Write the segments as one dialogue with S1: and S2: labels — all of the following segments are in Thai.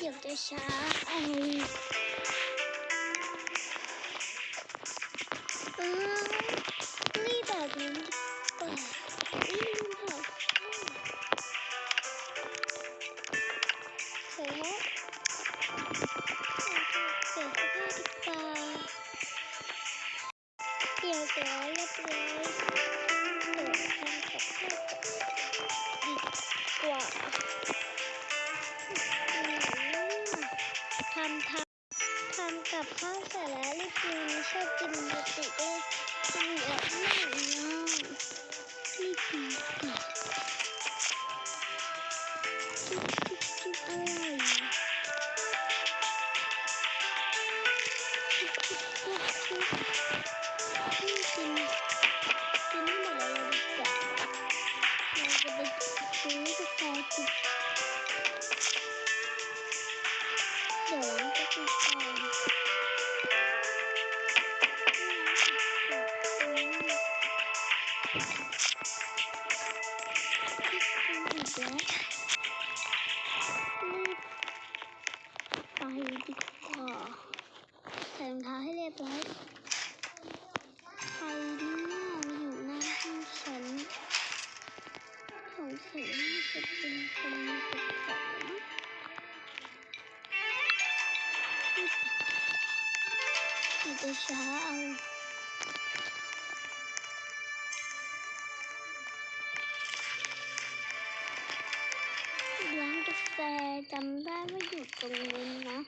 S1: เดี๋ยว ไปดีกว่าใส่รองเท้าให้เรียบร้อยใครเนี่ยมาอยู่หน้าห้องฉันสงสันจะเป็นคนเก็บของมั้งมันจะช้าเอาำได้ว่าอยู่ตรงนี้นะ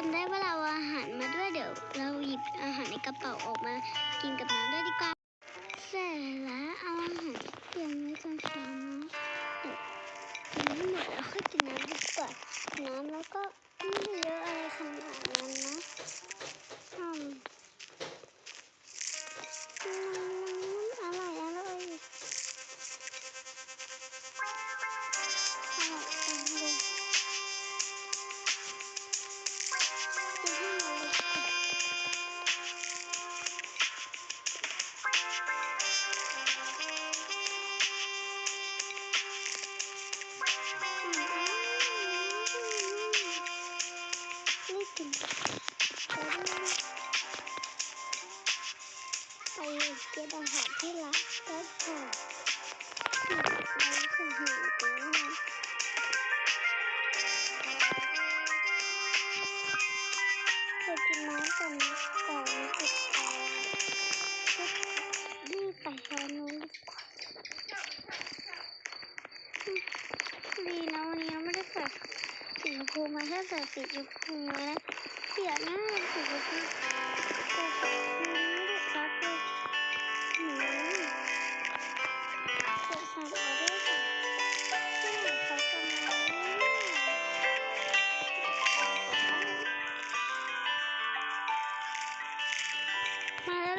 S1: จำได้ว่าเราเอาอาหารมาด้วยเดี๋ยวเราหยิบอาหารในกระเป๋าออกมากินกับน้ำด้วยดีกว่า รเก็บอาหารที่รักก็พอเราจะหิวตัวนะจะกินน้ำก่อนนก่อนนะติดคอก็รีบไปทางนู้นดีกว่าดีนะวันนี้ไม่ได้ใส่สีชมพูมาถ้าใส่สีชมพูมานะเสียหน้าสีชมพู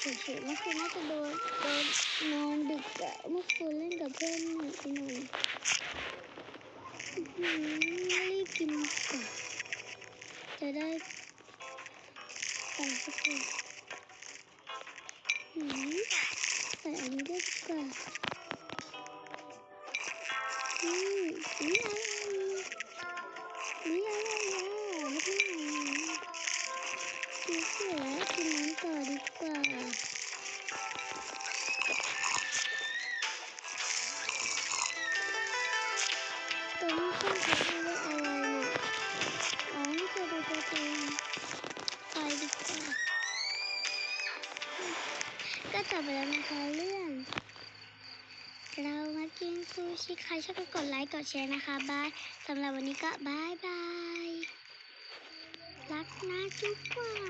S1: เฉยๆเมื่อคืนน่าจะโดนโดนนอนดึกอะเมื่อคืนเล่นกับเพื่อนหน่อยไปหน่อยอื้อหือรีบกินก่อนจะได้ไปสักทีหืมใส่อันนี้ด้วยกว่าอืมนี่อะไรนี่อะไรอะไก่อนดีกว่าตัวนี้ต้นงทำเรื่องอะไรเนี่ยอ๋อนี่คือตัวตัวไปดีกว่าก็จบไปแล้วนะคะเรื่อง เรามากินซูชิใครชอบก็กดไลค์กดแชร์นะคะบายสำหรับวันนี้ก็บายบายรักนะทุกคน